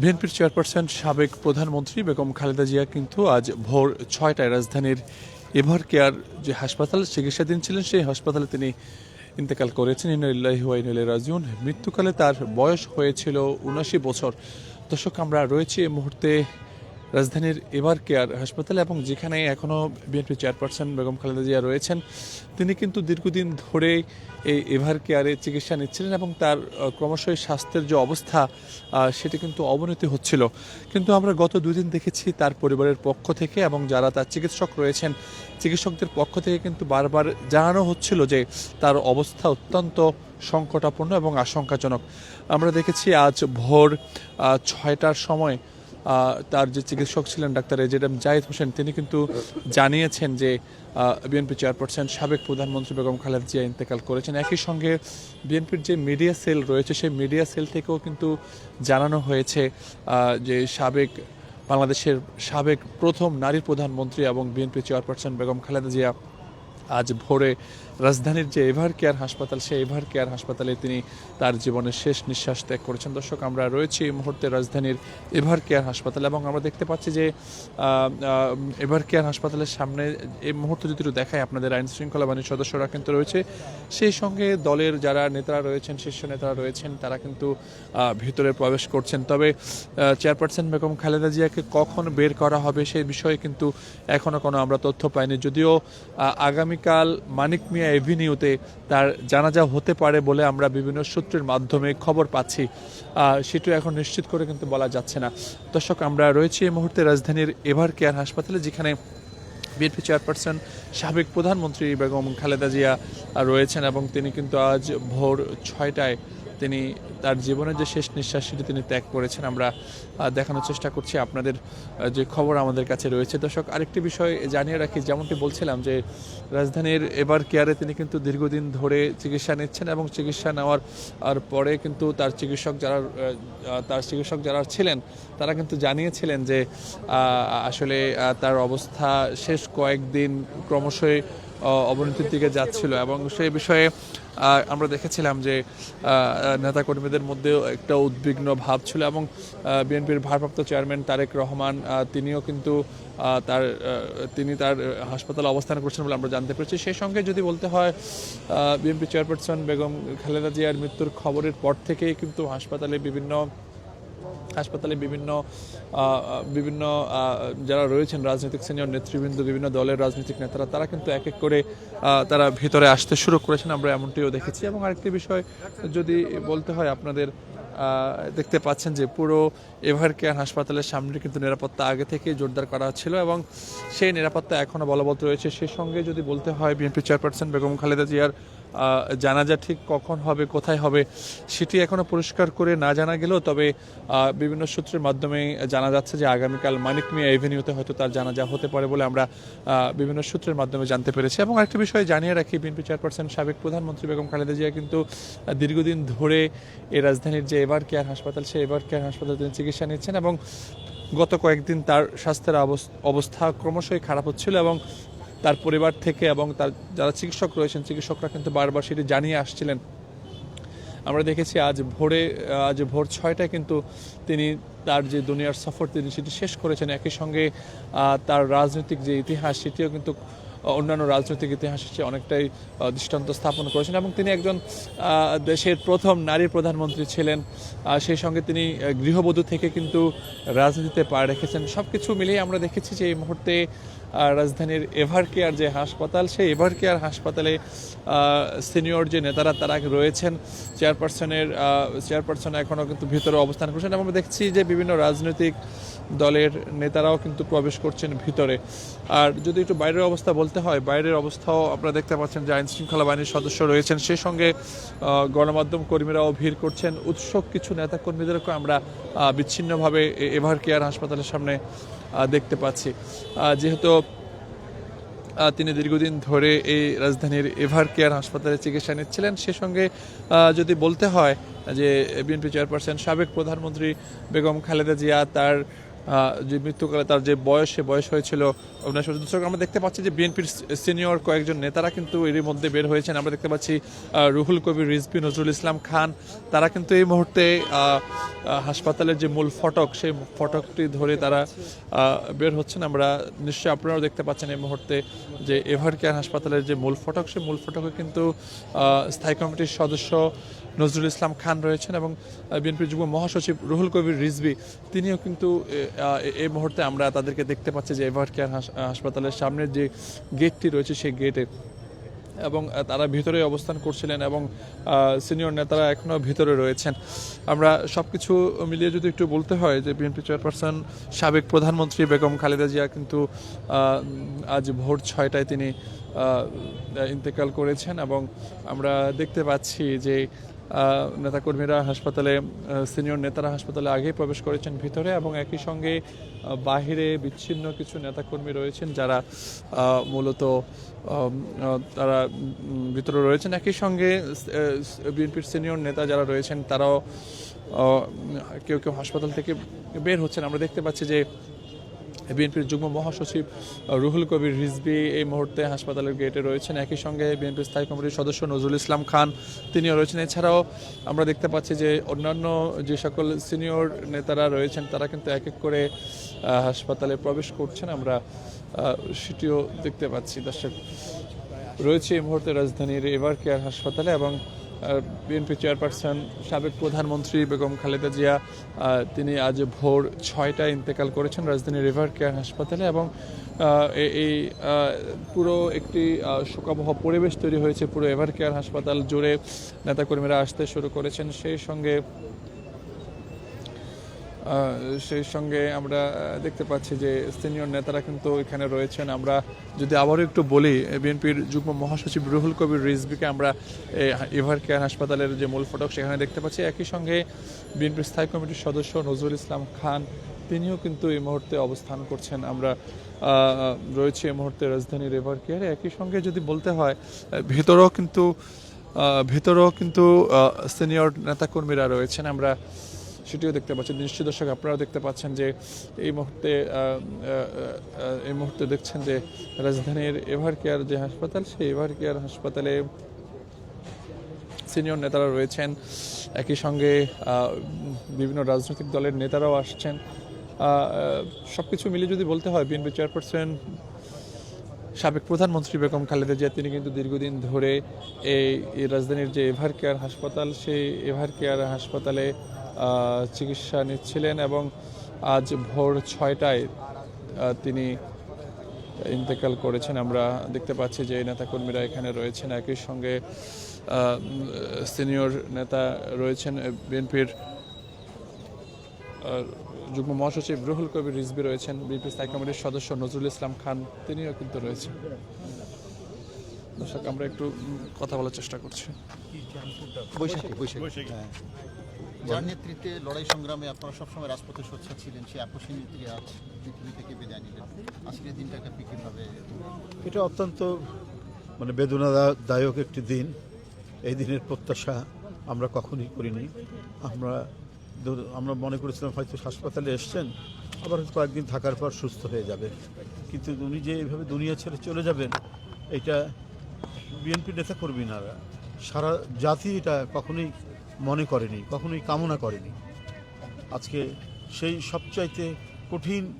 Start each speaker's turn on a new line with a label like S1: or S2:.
S1: বিএনপির চেয়ারপারসন সাবেক প্রধানমন্ত্রী বেগম খালেদা জিয়া কিন্তু আজ ভোর ছয়টায় রাজধানীর এভার কেয়ার যে হাসপাতাল, চিকিৎসাধীন ছিলেন সেই হাসপাতালে তিনি ইন্তেকাল করেছেন। ইনাইল্লাহি ওয়াইনুল রাজিউন। মৃত্যুকালে তার বয়স হয়েছিল উনাশি বছর। দর্শক, আমরা রয়েছি এই মুহূর্তে রাজধানীর এভার কেয়ার হাসপাতালে এবং যেখানে এখনও বিএনপি চেয়ারপারসন বেগম খালেদা জিয়া রয়েছেন, তিনি কিন্তু দীর্ঘদিন ধরে এই এভার কেয়ারে চিকিৎসা নিচ্ছিলেন এবং তার ক্রমশই স্বাস্থ্যের যে অবস্থা সেটি কিন্তু অবনতি হচ্ছিল। কিন্তু আমরা গত দুদিন দেখেছি তার পরিবারের পক্ষ থেকে এবং যারা তার চিকিৎসক রয়েছেন, চিকিৎসকদের পক্ষ থেকে কিন্তু বারবার জানানো হচ্ছিল যে তার অবস্থা অত্যন্ত সংকটাপন্ন এবং আশঙ্কাজনক। আমরা দেখেছি আজ ভোর ছয়টার সময় তার যে চিকিৎসক ছিলেন doctor A Z M Zahid Hossain, তিনি কিন্তু জানিয়েছেন যে বিএনপি চেয়ারপারসন সাবেক প্রধানমন্ত্রী বেগম খালেদা জিয়া ইন্তেকাল করেছেন। একই সঙ্গে বিএনপির যে মিডিয়া সেল রয়েছে, সেই মিডিয়া সেল থেকেও কিন্তু জানানো হয়েছে যে সাবেক বাংলাদেশের সাবেক প্রথম নারী প্রধানমন্ত্রী এবং বিএনপি চেয়ারপারসন বেগম খালেদা জিয়া আজ ভোরে রাজধানীর যে এভার কেয়ার হাসপাতাল, সেই এভার কেয়ার হাসপাতালে তিনি তার জীবনের শেষ নিঃশ্বাস ত্যাগ করেছেন। দর্শক, আমরা রয়েছি এই মুহূর্তে রাজধানীর এভার কেয়ার হাসপাতাল এবং আমরা দেখতে পাচ্ছি যে এভার কেয়ার হাসপাতালের সামনে এই মুহূর্তে যদি দেখায় আপনাদের আইন শৃঙ্খলা বাহিনীর সদস্যরা কিন্তু রয়েছে। সেই সঙ্গে দলের যারা নেতারা রয়েছেন, শীর্ষ নেতারা রয়েছেন, তারা কিন্তু ভিতরে প্রবেশ করছেন। তবে চেয়ারপারসন বেগম খালেদা জিয়াকে কখন বের করা হবে সেই বিষয়ে কিন্তু এখনও কোনো আমরা তথ্য পাইনি। যদিও আগামীকাল মানিক মিয়া এভিনিউতে তার জানাজা হতে পারে বলে আমরা বিভিন্ন সূত্রের মাধ্যমে খবর পাচ্ছি। সেটা এখন নিশ্চিত করে কিন্তু বলা যাচ্ছে না। দর্শক, আমরা রয়েছি এই মুহূর্তে রাজধানীর এভার কেয়ার হাসপাতালে, যেখানে বিএনপি চেয়ারপারসন, সাবেক প্রধানমন্ত্রী বেগম খালেদা জিয়া রয়েছেন এবং তিনি কিন্তু আজ ভোর ছয়টায় তিনি তার জীবনের যে শেষ নিঃশ্বাস সেটি তিনি ত্যাগ করেছেন। আমরা দেখানোর চেষ্টা করছি আপনাদের যে খবর আমাদের কাছে রয়েছে। দর্শক, আরেকটি বিষয় জানিয়ে রাখি, যেমনটি বলছিলাম যে রাজধানীর এবার কেয়ারে তিনি কিন্তু দীর্ঘদিন ধরে চিকিৎসা নিচ্ছেন এবং চিকিৎসা নেওয়ার, আর পরে কিন্তু তার চিকিৎসক যারা তার চিকিৎসক যারা ছিলেন, তারা কিন্তু জানিয়েছিলেন যে আসলে তার অবস্থা শেষ কয়েকদিন ক্রমশই অবনতির দিকে যাচ্ছিল এবং সেই বিষয়ে আমরা দেখেছিলাম যে নেতাকর্মীদের মধ্যেও একটা উদ্বিগ্ন ভাব ছিল এবং বিএনপির ভারপ্রাপ্ত চেয়ারম্যান তারেক রহমান তিনিও কিন্তু তার তিনি তার হাসপাতালে অবস্থান করছেন বলে আমরা জানতে পেরেছি। সেই সঙ্গে যদি বলতে হয় বিএনপি চেয়ারপারসন বেগম খালেদা জিয়ার মৃত্যুর খবরের পর থেকেই কিন্তু হাসপাতালে বিভিন্ন হাসপাতালে বিভিন্ন বিভিন্ন যারা রয়েছেন রাজনৈতিক সিনিয়র নেতৃবৃন্দ, বিভিন্ন দলের রাজনৈতিক নেতারা, তারা কিন্তু এক এক করে তারা ভিতরে আসতে শুরু করেছেন। আমরা এমনটিও দেখেছি। এবং আরেকটি বিষয় যদি বলতে হয় আপনাদের দেখতে পাচ্ছেন যে পুরো এভার কেয়ার হাসপাতালের সামনে কিন্তু নিরাপত্তা আগে থেকেই জোরদার করা ছিল এবং সেই নিরাপত্তা এখনও বলবৎ রয়েছে। সেই সঙ্গে যদি বলতে হয়, বিএনপি চেয়ারপারসন বেগম খালেদা জিয়ার জানাজা ঠিক কখন হবে, কোথায় হবে, সেটি এখনও পরিষ্কার করে না জানা গেলেও, তবে বিভিন্ন সূত্রের মাধ্যমে জানা যাচ্ছে যে আগামীকাল মানিক মিয়া এভিনিউতে হয়তো তার জানাজা হতে পারে বলে আমরা বিভিন্ন সূত্রের মাধ্যমে জানতে পেরেছি। এবং আরেকটি বিষয় জানিয়ে রাখি, বিএনপি চেয়ারপারসন সাবেক প্রধানমন্ত্রী বেগম খালেদা জিয়া কিন্তু দীর্ঘদিন ধরে এই রাজধানীর যে এবার কেয়ার হাসপাতাল, সেই এবার কেয়ার হাসপাতালে তিনি চিকিৎসা নিচ্ছেন এবং গত কয়েকদিন তার স্বাস্থ্যের অবস- অবস্থা ক্রমশই খারাপ হচ্ছিল এবং তার পরিবার থেকে এবং তার যারা চিকিৎসক রয়েছেন, চিকিৎসকরা কিন্তু বারবার সেটি জানিয়ে আসছিলেন। আমরা দেখেছি আজ ভোরে আজ ভোর ছয়টায় কিন্তু তিনি তার যে দুনিয়ার সফর তিনি সেটি শেষ করেছেন। একই সঙ্গে তার রাজনৈতিক যে ইতিহাস, সেটিও কিন্তু অন্যান্য রাজনৈতিক ইতিহাসের চেয়ে অনেকটাই দৃষ্টান্ত স্থাপন করেছেন এবং তিনি একজন দেশের প্রথম নারী প্রধানমন্ত্রী ছিলেন। সেই সঙ্গে তিনি গৃহবধূ থেকে কিন্তু রাজনীতিতে পা রেখেছেন। সব কিছু মিলিয়ে আমরা দেখেছি যে এই মুহূর্তে রাজধানীর এভার কেয়ার যে হাসপাতাল, সেই এভার কেয়ার হাসপাতালে সিনিয়র যে নেতারা তারা রয়েছেন। চেয়ারপারসনের চেয়ারপারসন এখনও কিন্তু ভিতরে অবস্থান করছেন এবং আমরা দেখছি যে বিভিন্ন রাজনৈতিক দলের নেতারাও কিন্তু প্রবেশ করছেন ভিতরে। আর যদি একটু বাইরের অবস্থা বলতে হয়, বাইরের অবস্থাও আপনারা দেখতে পাচ্ছেন যে আইনশৃঙ্খলা বাহিনীর সদস্য রয়েছেন। সেই সঙ্গে গণমাধ্যম কর্মীরাও ভিড় করছেন। উৎসুক কিছু নেতাকর্মীদেরকেও আমরা বিচ্ছিন্নভাবে এভার কেয়ার হাসপাতালের সামনে দেখতে পাচ্ছি। যেহেতু তিনি দীর্ঘদিন ধরে এই রাজধানীর এভার কেয়ার হাসপাতালে চিকিৎসা নিচ্ছিলেন। সে সঙ্গে যদি বলতে হয় যে, বিএনপি চেয়ারপারসন সাবেক প্রধানমন্ত্রী বেগম খালেদা জিয়া, তার যে মৃত্যুকালে তার যে বয়স, সে বয়স হয়েছিল দর্শক, আমরা দেখতে পাচ্ছি যে বিএনপির সিনিয়র কয়েকজন নেতারা কিন্তু এরই মধ্যে বের হয়েছেন। আমরা দেখতে পাচ্ছি রুহুল কবির রিজবি নজরুল ইসলাম খান। তারা কিন্তু এই মুহূর্তে হাসপাতালের যে মূল ফটক, সেই ফটকটি ধরে তারা বের হচ্ছেন। আমরা নিশ্চয়ই আপনারাও দেখতে পাচ্ছেন এই মুহূর্তে যে এভার কেয়ার হাসপাতালের যে মূল ফটক, সেই মূল ফটকে কিন্তু স্থায়ী কমিটির সদস্য নজরুল ইসলাম খান রয়েছেন এবং বিএনপির যুগ্ম মহাসচিব রুহুল কবির রিজভি, তিনিও কিন্তু এই মুহূর্তে আমরা তাদেরকে দেখতে পাচ্ছি যে এভার কেয়ার হাসপাতালের সামনের যে গেটটি রয়েছে সেই গেটে। এবং তারা ভিতরে অবস্থান করছিলেন এবং সিনিয়র নেতারা এখনও ভিতরে রয়েছেন। আমরা সব কিছু মিলিয়ে যদি একটু বলতে হয় যে বিএনপি চেয়ারপারসন সাবেক প্রধানমন্ত্রী বেগম খালেদা জিয়া কিন্তু আজ ভোর ছয়টায় তিনি ইন্তেকাল করেছেন এবং আমরা দেখতে পাচ্ছি যে নেতাকর্মীরা হাসপাতালে সিনিয়র নেতারা হাসপাতালে আগেই প্রবেশ করেছেন ভিতরে এবং একই সঙ্গে বাহিরে বিচ্ছিন্ন কিছু নেতাকর্মী রয়েছেন যারা মূলত তারা ভিতরে রয়েছেন। একই সঙ্গে বিএনপির সিনিয়র নেতা যারা রয়েছেন তারাও কেউ কেউ হাসপাতাল থেকে বের হচ্ছেন। আমরা দেখতে পাচ্ছি যে বিএনপির যুগ্ম মহাসচিব রুহুল কবির রিজভি এই মুহূর্তে হাসপাতালের গেটে রয়েছেন। একই সঙ্গে বিএনপির স্থায়ী কমিটির সদস্য নজরুল ইসলাম খান তিনিও রয়েছেন। এছাড়াও আমরা দেখতে পাচ্ছি যে অন্যান্য যে সকল সিনিয়র নেতারা রয়েছেন, তারা কিন্তু এক এক করে হাসপাতালে প্রবেশ করছেন। আমরা সেটিও দেখতে পাচ্ছি। দর্শক, রয়েছে এই মুহূর্তে রাজধানীর এভার কেয়ার হাসপাতালে এবং বিএনপি চেয়ারপারসন, সাবেক প্রধানমন্ত্রী বেগম খালেদা জিয়া তিনি আজ ভোর ছয়টায় ইন্তেকাল করেছেন রাজধানী রিভার কেয়ার হাসপাতালে এবং এই পুরো একটি শোকাবহ পরিবেশ তৈরি হয়েছে পুরো এভার কেয়ার হাসপাতাল জুড়ে। নেতাকর্মীরা আসতে শুরু করেছেন। সেই সঙ্গে সেই সঙ্গে আমরা দেখতে পাচ্ছি যে সিনিয়র নেতারা কিন্তু এখানে রয়েছেন। আমরা যদি আবারও একটু বলি, বিএনপির যুগ্ম মহাসচিব রুহুল কবির রিজবিকে আমরা এই এভার কেয়ার হাসপাতালের যে মূল ফটক, সেখানে দেখতে পাচ্ছি। একই সঙ্গে বিএনপির স্থায়ী কমিটির সদস্য নজরুল ইসলাম খান, তিনিও কিন্তু এই মুহূর্তে অবস্থান করছেন। আমরা রয়েছে এই মুহূর্তে রাজধানীর এভার কেয়ারে। একই সঙ্গে যদি বলতে হয়, ভেতরেও কিন্তু ভেতরেও কিন্তু সিনিয়র নেতাকর্মীরা রয়েছেন। আমরা সেটিও দেখতে পাচ্ছেন। নিশ্চয় দর্শক, আপনারাও দেখতে পাচ্ছেন যে এই মুহূর্তে এই মুহূর্তে দেখছেন যে রাজধানীর এভার কেয়ার যে হাসপাতাল, সেই এভার কেয়ার হাসপাতালে সিনিয়র নেতারা রয়েছেন। একই সঙ্গে বিভিন্ন রাজনৈতিক দলের নেতারাও আসছেন। সব কিছু মিলে যদি বলতে হয়, বিএনপি চেয়ারপারসন, সাবেক প্রধানমন্ত্রী বেগম খালেদা জিয়া, তিনি কিন্তু দীর্ঘদিন ধরে এই রাজধানীর যে এভার কেয়ার হাসপাতাল, সেই এভার কেয়ার হাসপাতালে চিকিৎসা নিচ্ছিলেন এবং আজ ভোর ছয়টায় তিনি ইন্তেকাল করেছেন। আমরা দেখতে পাচ্ছি যে এই নেতাকর্মীরা এখানে রয়েছেন। একই সঙ্গে সিনিয়র নেতা রয়েছেন বিএনপির যুগ্ম মহাসচিব রুহুল কবির রিজবি রয়েছেন। বিএনপি স্থায়ী কমিটির সদস্য নজরুল ইসলাম খান তিনিও কিন্তু রয়েছেন। দর্শক আমরা একটু কথা বলার চেষ্টা করছি।
S2: বৈশাখী। বৈশাখী। হ্যাঁ। যার নেতৃত্বে লড়াই সংগ্রামে আপনারা সবসময় রাজপথে সোচ্চার ছিলেন সেই আপসী নেত্রী আজ পৃথিবী থেকে বিদায় নিলেন। আজকের দিনটাকে আপনি কীভাবে
S3: এটা অত্যন্ত মানে বেদনাদায়ক একটি দিন। এই দিনের প্রত্যাশা আমরা কখনই করিনি। আমরা আমরা মনে করেছিলাম হয়তো হাসপাতালে এসছেন আবার হয়তো কয়েকদিন থাকার পর সুস্থ হয়ে যাবে। কিন্তু উনি যে এইভাবে দুনিয়া ছেড়ে চলে যাবেন এটা বিএনপি নেতা করবি না সারা জাতি এটা কখনোই মনে করেনি কখনোই কামনা করেনি। আজকে সেই সবচাইতে কঠিন